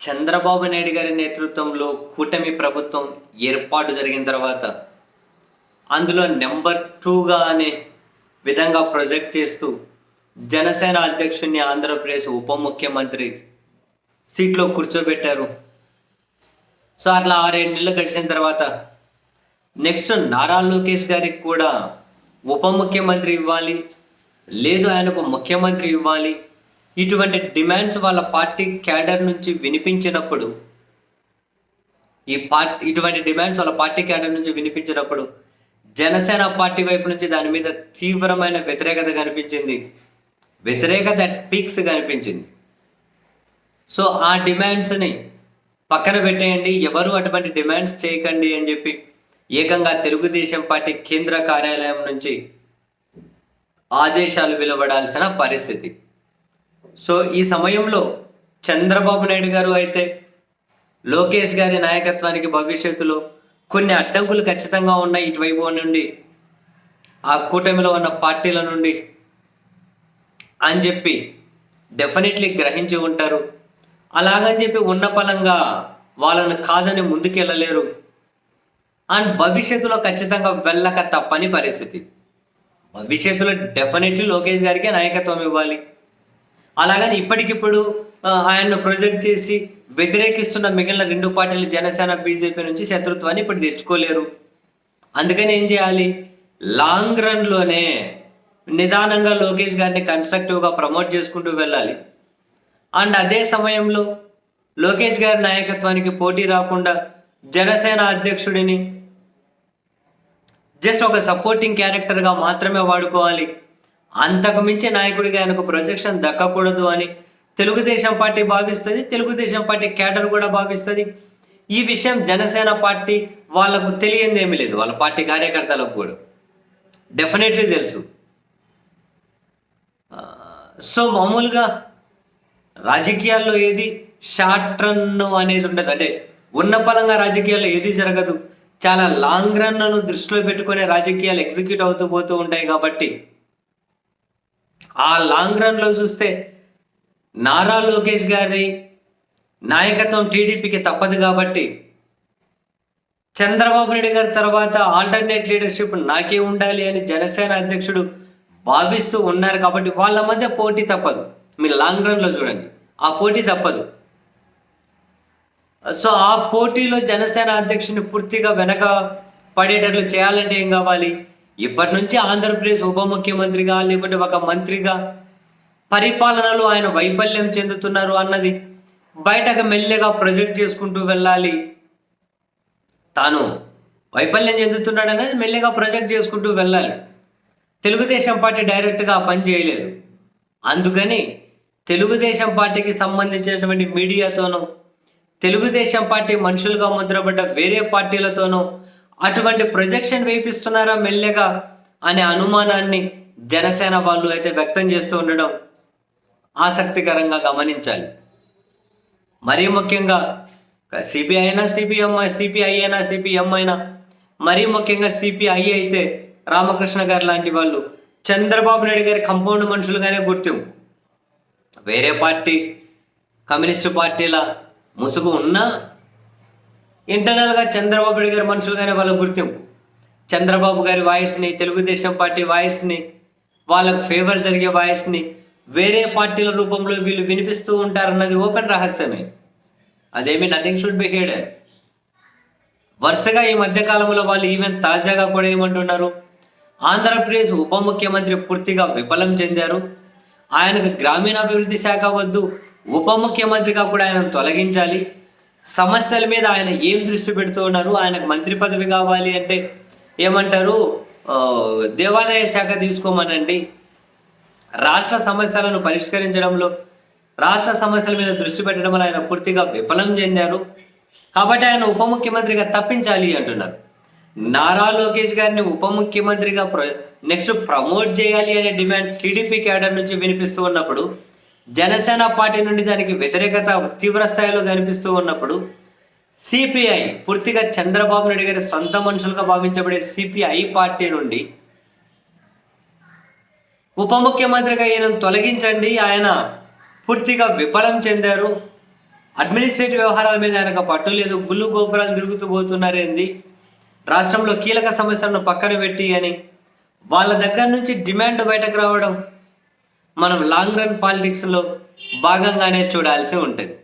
చంద్రబాబు నాయుడు గారి నేతృత్వంలో కూటమి ప్రభుత్వం ఏర్పాటు జరిగిన తర్వాత అందులో నెంబర్ టూగా అనే విధంగా ప్రొజెక్ట్ చేస్తూ జనసేన అధ్యక్షుడిని ఆంధ్రప్రదేశ్ ఉప ముఖ్యమంత్రి సీట్లో కూర్చోబెట్టారు. సో అట్లా ఆరేడు నెలలు గడిచిన తర్వాత నెక్స్ట్ నారా లోకేష్ గారికి కూడా ఉప ముఖ్యమంత్రి ఇవ్వాలి లేదు ఆయనకు ముఖ్యమంత్రి ఇవ్వాలి ఇటువంటి డిమాండ్స్ వాళ్ళ పార్టీ క్యాడర్ నుంచి వినిపించినప్పుడు ఈ పార్టీ ఇటువంటి డిమాండ్స్ వాళ్ళ పార్టీ క్యాడర్ నుంచి వినిపించినప్పుడు జనసేన పార్టీ వైపు నుంచి దాని మీద తీవ్రమైన వ్యతిరేకత కనిపించింది. వ్యతిరేకత పీక్స్ కనిపించింది. సో ఆ డిమాండ్స్ని పక్కన పెట్టేయండి ఎవరు అటువంటి డిమాండ్స్ చేయకండి అని చెప్పి ఏకంగా తెలుగుదేశం పార్టీ కేంద్ర కార్యాలయం నుంచి ఆదేశాలు వెలువడాల్సిన పరిస్థితి. సో ఈ సమయంలో చంద్రబాబు నాయుడు గారు అయితే లోకేష్ గారి నాయకత్వానికి భవిష్యత్తులో కొన్ని అడ్డంకులు ఖచ్చితంగా ఉన్నాయి ఇటువైపు నుండి ఆ కూటమిలో ఉన్న పార్టీల నుండి అని చెప్పి డెఫినెట్లీ గ్రహించి ఉంటారు. అలాగని చెప్పి ఉన్న పలంగా వాళ్ళను కాదని ముందుకెళ్ళలేరు. అండ్ భవిష్యత్తులో ఖచ్చితంగా వెళ్ళక తప్పని పరిస్థితి. భవిష్యత్తులో డెఫినెట్లీ లోకేష్ గారికే నాయకత్వం ఇవ్వాలి. అలాగని ఇప్పటికిప్పుడు ఆయన్ను ప్రొజెక్ట్ చేసి వ్యతిరేకిస్తున్న మిగిలిన రెండు పార్టీలు జనసేన బీజేపీ నుంచి శత్రుత్వాన్ని ఇప్పుడు తెచ్చుకోలేరు. అందుకని ఏం చేయాలి? లాంగ్ రన్లోనే నిదానంగా లోకేష్ గారిని కన్స్ట్రక్టివ్గా ప్రమోట్ చేసుకుంటూ వెళ్ళాలి. అండ్ అదే సమయంలో లోకేష్ గారి నాయకత్వానికి పోటీ రాకుండా జనసేన అధ్యక్షుడిని జస్ట్ ఒక సపోర్టింగ్ క్యారెక్టర్గా మాత్రమే వాడుకోవాలి. అంతకు మించి నాయకుడిగా ఆయనకు ప్రొజెక్షన్ దక్కకూడదు అని తెలుగుదేశం పార్టీ భావిస్తుంది తెలుగుదేశం పార్టీ క్యాడర్ కూడా భావిస్తుంది. ఈ విషయం జనసేన పార్టీ వాళ్ళకు తెలియంది లేదు వాళ్ళ పార్టీ కార్యకర్తలకు కూడా. డెఫినెట్లీ తెలుసు. సో మామూలుగా రాజకీయాల్లో ఏది షార్ట్ రన్ అనేది ఉండదు. అంటే ఉన్న పలంగా రాజకీయాల్లో ఏది జరగదు. చాలా లాంగ్ రన్ను దృష్టిలో పెట్టుకునే రాజకీయాలు ఎగ్జిక్యూట్ అవుతూ పోతూ ఉంటాయి కాబట్టి ఆ లాంగ్ రన్లో చూస్తే నారా లోకేష్ గారి నాయకత్వం టీడీపీకి తప్పదు కాబట్టి చంద్రబాబు నాయుడు గారి తర్వాత ఆల్టర్నేట్ లీడర్షిప్ నాకే ఉండాలి అని జనసేన అధ్యక్షుడు భావిస్తూ ఉన్నారు కాబట్టి వాళ్ళ మధ్య పోటీ తప్పదు. మీరు లాంగ్ రన్లో చూడండి. ఆ పోటీ తప్పదు. సో ఆ పోటీలో జనసేన అధ్యక్షుని పూర్తిగా వెనక పడేటట్లు చేయాలంటే ఏం కావాలి? ఇప్పటి నుంచి ఆంధ్రప్రదేశ్ ఉప ముఖ్యమంత్రిగా లేకుంటే ఒక మంత్రిగా పరిపాలనలో ఆయన వైఫల్యం చెందుతున్నారు అన్నది బయటకు మెల్లగా ప్రొజెక్ట్ చేసుకుంటూ వెళ్ళాలి. తాను వైఫల్యం చెందుతున్నాడు అనేది మెల్లగా ప్రొజెక్ట్ చేసుకుంటూ వెళ్ళాలి. తెలుగుదేశం పార్టీ డైరెక్ట్గా పని చేయలేదు. అందుకని తెలుగుదేశం పార్టీకి సంబంధించినటువంటి మీడియాతోనూ తెలుగుదేశం పార్టీ మనుషులుగా ముద్రపడ్డ వేరే పార్టీలతోనూ అటువంటి ప్రొజెక్షన్ వేపిస్తున్నారా మెల్లగా అనే అనుమానాన్ని జనసేన వాళ్ళు అయితే వ్యక్తం చేస్తూ ఉండడం ఆసక్తికరంగా గమనించాలి. మరీ ముఖ్యంగా సిపిఐ అయినా సిపిఎం సిపిఐ అయినా సిపిఎం అయినా మరీ ముఖ్యంగా సిపిఐ అయితే రామకృష్ణ గారు లాంటి వాళ్ళు చంద్రబాబు నాయుడు గారి కంపౌండ్ మనుషులుగానే గుర్తింపు వేరే పార్టీ కమ్యూనిస్టు పార్టీల ముసుగు ఉన్నా ఇంటర్నల్గా చంద్రబాబు నాయుడు గారి మనుషులుగానే వాళ్ళ గుర్తింపు. చంద్రబాబు గారి వాయిస్ని తెలుగుదేశం పార్టీ వాయిస్ని వాళ్ళకు ఫేవర్ జరిగే వాయిస్ని వేరే పార్టీల రూపంలో వీళ్ళు వినిపిస్తూ ఉంటారన్నది ఓపెన్ రహస్యమే. అదేమి నథింగ్ షుడ్ బి హేడ్ వరుసగా ఈ మధ్యకాలంలో వాళ్ళు ఈవెన్ తాజాగా కూడా ఏమంటున్నారు? ఆంధ్రప్రదేశ్ ఉప ముఖ్యమంత్రి పూర్తిగా విఫలం చెందారు. ఆయనకు గ్రామీణాభివృద్ధి శాఖ వద్దు ఉప ముఖ్యమంత్రిగా కూడా ఆయన తొలగించాలి. సమస్యల మీద ఆయన ఏం దృష్టి పెడుతూ ఉన్నారు? ఆయనకు మంత్రి పదవి కావాలి అంటే ఏమంటారు? దేవాలయ దేవాదాయ శాఖ తీసుకోమనండి. రాష్ట్ర సమస్యలను పరిష్కరించడంలో రాష్ట్ర సమస్యల మీద దృష్టి పెట్టడంలో ఆయన పూర్తిగా విఫలం చెందారు. కాబట్టి ఆయన ఉప ముఖ్యమంత్రిగా తప్పించాలి అంటున్నారు. నారా లోకేష్ గారిని ఉప ముఖ్యమంత్రిగా నెక్స్ట్ ప్రమోట్ చేయాలి అనే డిమాండ్ టీడీపీ క్యాడర్ నుంచి వినిపిస్తూ ఉన్నప్పుడు జనసేన పార్టీ నుండి దానికి వ్యతిరేకత తీవ్ర స్థాయిలో కనిపిస్తూ ఉన్నప్పుడు సిపిఐ పూర్తిగా చంద్రబాబు నాయుడు గారి సొంత మనుషులుగా భావించబడే సిపిఐ పార్టీ నుండి ఉప ముఖ్యమంత్రిగా ఈయన తొలగించండి. ఆయన పూర్తిగా విఫలం చెందారు. అడ్మినిస్ట్రేటివ్ వ్యవహారాల మీద ఆయనకు పట్టు లేదు. గుళ్ళు గోపురాలు తిరుగుతూ పోతున్నారేంది. రాష్ట్రంలో కీలక సమస్యలను పక్కన పెట్టి అని వాళ్ళ దగ్గర నుంచి డిమాండ్ బయటకు రావడం మనం లాంగ్ రన్ పాలిటిక్స్లో భాగంగానే చూడాల్సి ఉంటుంది.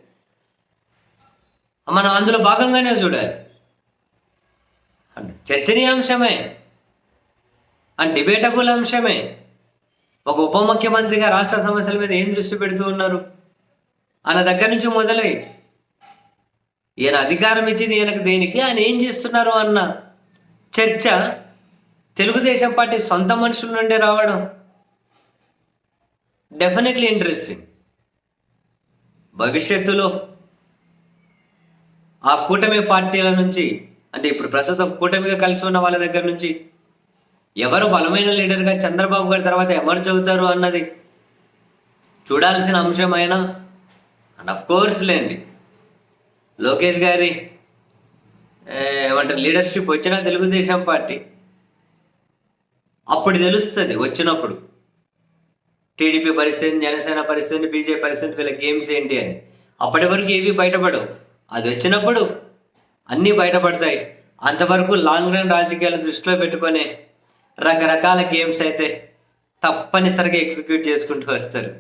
మనం అందులో భాగంగానే చూడాలి. చర్చనీయాంశమే. అండ్ డిబేటబుల్ అంశమే. ఒక ఉప ముఖ్యమంత్రిగా రాష్ట్ర సమస్యల మీద ఏం దృష్టి పెడుతూ ఉన్నారు? ఆయన దగ్గర నుంచి మొదలై ఈయన అధికారం ఇచ్చింది ఈయనకు దేనికి? ఆయన ఏం చేస్తున్నారు అన్న చర్చ తెలుగుదేశం పార్టీ సొంత మనుషుల నుండి రావడం డెఫినెట్లీ ఇంట్రెస్టింగ్ భవిష్యత్తులో ఆ కూటమి పార్టీల నుంచి అంటే ఇప్పుడు ప్రస్తుతం కూటమిగా కలిసి ఉన్న వాళ్ళ దగ్గర నుంచి ఎవరు బలమైన లీడర్గా చంద్రబాబు గారి తర్వాత ఎమర్జ్ అవుతారు అన్నది చూడాల్సిన అంశమైనా అండ్ అఫ్ కోర్స్ లేండి లోకేష్ గారి ఏమంటారు లీడర్షిప్ వచ్చిన తెలుగుదేశం పార్టీ. అప్పుడు తెలుస్తుంది వచ్చినప్పుడు. టీడీపీ పరిస్థితి జనసేన పరిస్థితి బీజేపీ పరిస్థితి వీళ్ళ గేమ్స్ ఏంటి అని. అప్పటి వరకు ఏవి బయటపడవు. అది వచ్చినప్పుడు అన్నీ బయటపడతాయి. అంతవరకు లాంగ్ రన్ రాజకీయాలు దృష్టిలో పెట్టుకొని రకరకాల గేమ్స్ అయితే తప్పనిసరిగా ఎగ్జిక్యూట్ చేసుకుంటూ వస్తారు.